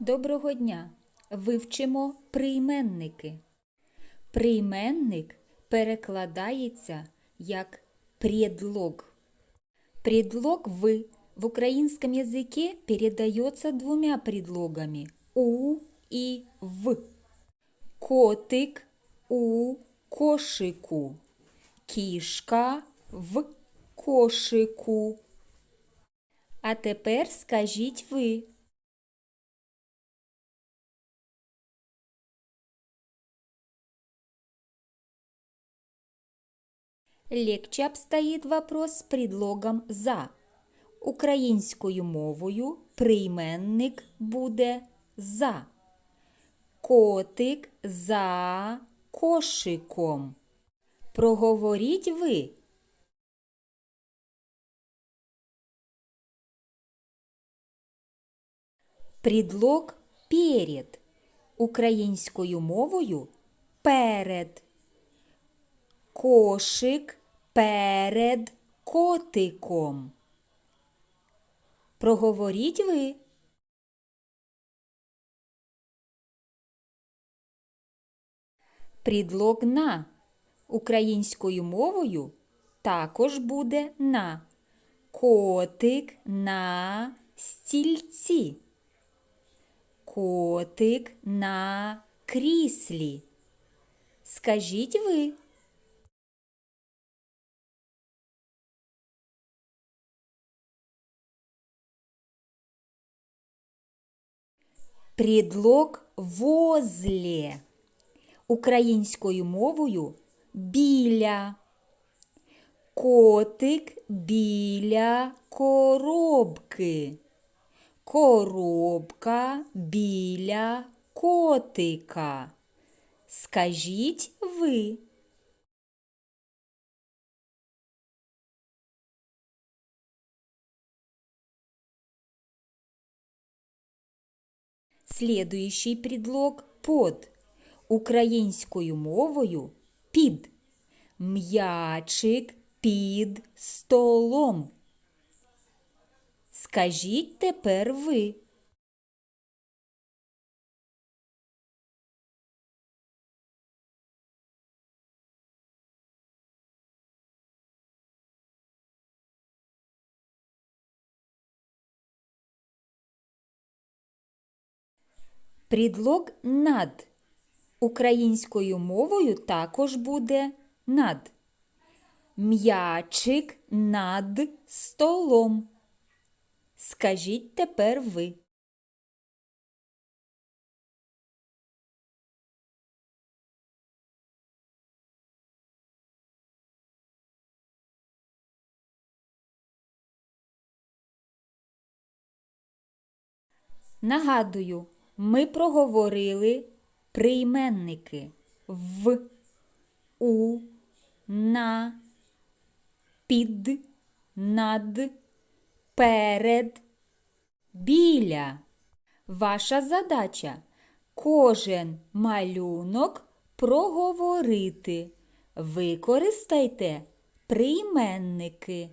Доброго дня! Вивчимо прийменники. Прийменник перекладається як предлог. Предлог «вы» в украинском языке передается двумя предлогами «у» и «в». Котик у кошику. Кішка в кошику. А тепер скажіть ви. Легче обстоїть вопрос з предлогом «за». Українською мовою прийменник буде «за». Котик за кошиком. Проговоріть ви. Предлог перед. Українською мовою перед. Кошик перед котиком. Проговоріть ви. Предлог на. Українською мовою також буде на. Котик на стільці. Котик на кріслі. Скажіть ви. Предлог возле. Українською мовою біля. Котик біля коробки. Коробка біля котика. Скажіть ви. Следующий предлог под. Українською мовою під. М'ячик під столом. Скажіть тепер ви. Предлог над. Українською мовою також буде над. М'ячик над столом. Скажіть тепер ви. Нагадую, ми проговорили прийменники в, у, на, під, над, перед, біля. Ваша задача кожен малюнок проговорити. Використайте прийменники.